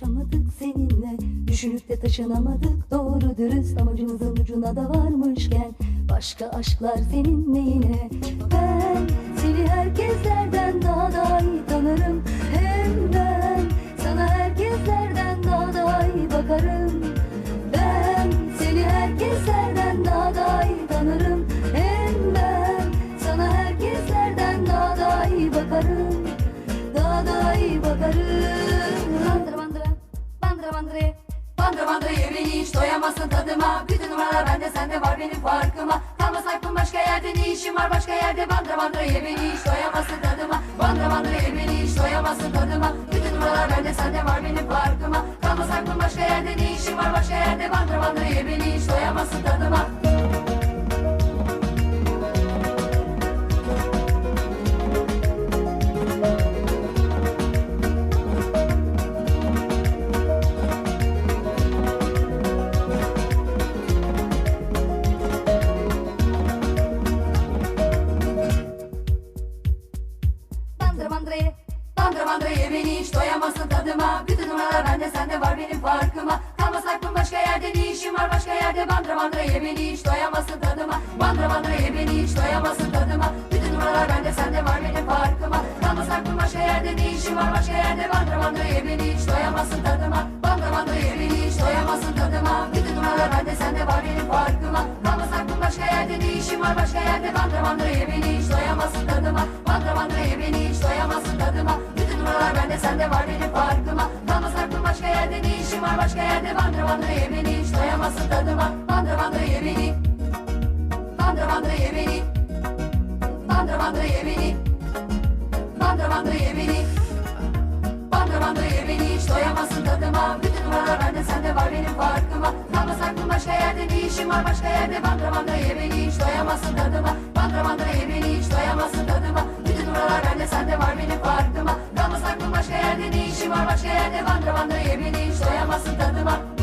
buluşamadık seninle. Düşünüp de taşınamadık doğru dürüst. Amacımızın ucuna da varmışken Başka aşklar senin neyine Ben seni herkeslerden daha da iyi tanırım. Hem ben sana herkeslerden daha da iyi bakarım. Ben seni herkeslerden daha da iyi tanırım. Hem ben sana herkeslerden daha da iyi bakarım. Daha da iyi bakarım doyamazsın tadıma. Bütün numaralar bende sende var benim farkıma. Kalmaz aklım başka yerde ne işim var başka yerde? Bandıra bandıra ye beni hiç doyamazsın tadıma. Bandıra bandıra ye beni hiç doyamazsın tadıma. Bütün numaralar bende sende var benim farkıma. Kalmaz aklım başka yerde ne işim var başka yerde? Bandıra bandıra ye beni hiç doyamazsın tadıma var benim farkıma. Kalmaz aklım başka yerde ne işim var? Başka yerde Bandıra bandıra ye beni hiç doyamazsın tadıma. Bandıra bandıra ye beni hiç doyamazsın tadıma. Bütün numaralar bende sende var benim farkıma. Kalmaz aklım başka yerde ne işim var? Başka yerde Bandıra bandıra ye beni hiç doyamazsın tadıma. Bandıra bandıra ye beni hiç doyamazsın tadıma. Bütün numaralar bende sende var benim farkıma. Kalmaz aklım başka yerde ne işim var? Başka yerde Bandıra bandıra ye beni hiç doyamazsın tadıma. Bandıra bandıra ye beni hiç doyamazsın tadıma. Bütün numaralar bende sende var benim farkıma işim var başka yerde Bandıra bandıra ye beni hiç doyamazsın tadıma Bandıra bandıra ye beni Bandıra bandıra ye beni Bandıra bandıra ye beni Bandıra bandıra ye beni beni hiç doyamazsın tadıma Bütün numaralar bende sende var benim farkıma. Kalmaz aklım başka yerde ne işim var başka yerde Bandıra bandıra ye beni hiç doyamazsın tadıma Bandıra bandıra ye hiç doyamazsın başka yerde ne işim var? Başka yerde Bandıra bandıra ye beni hiç doyamazsın tadıma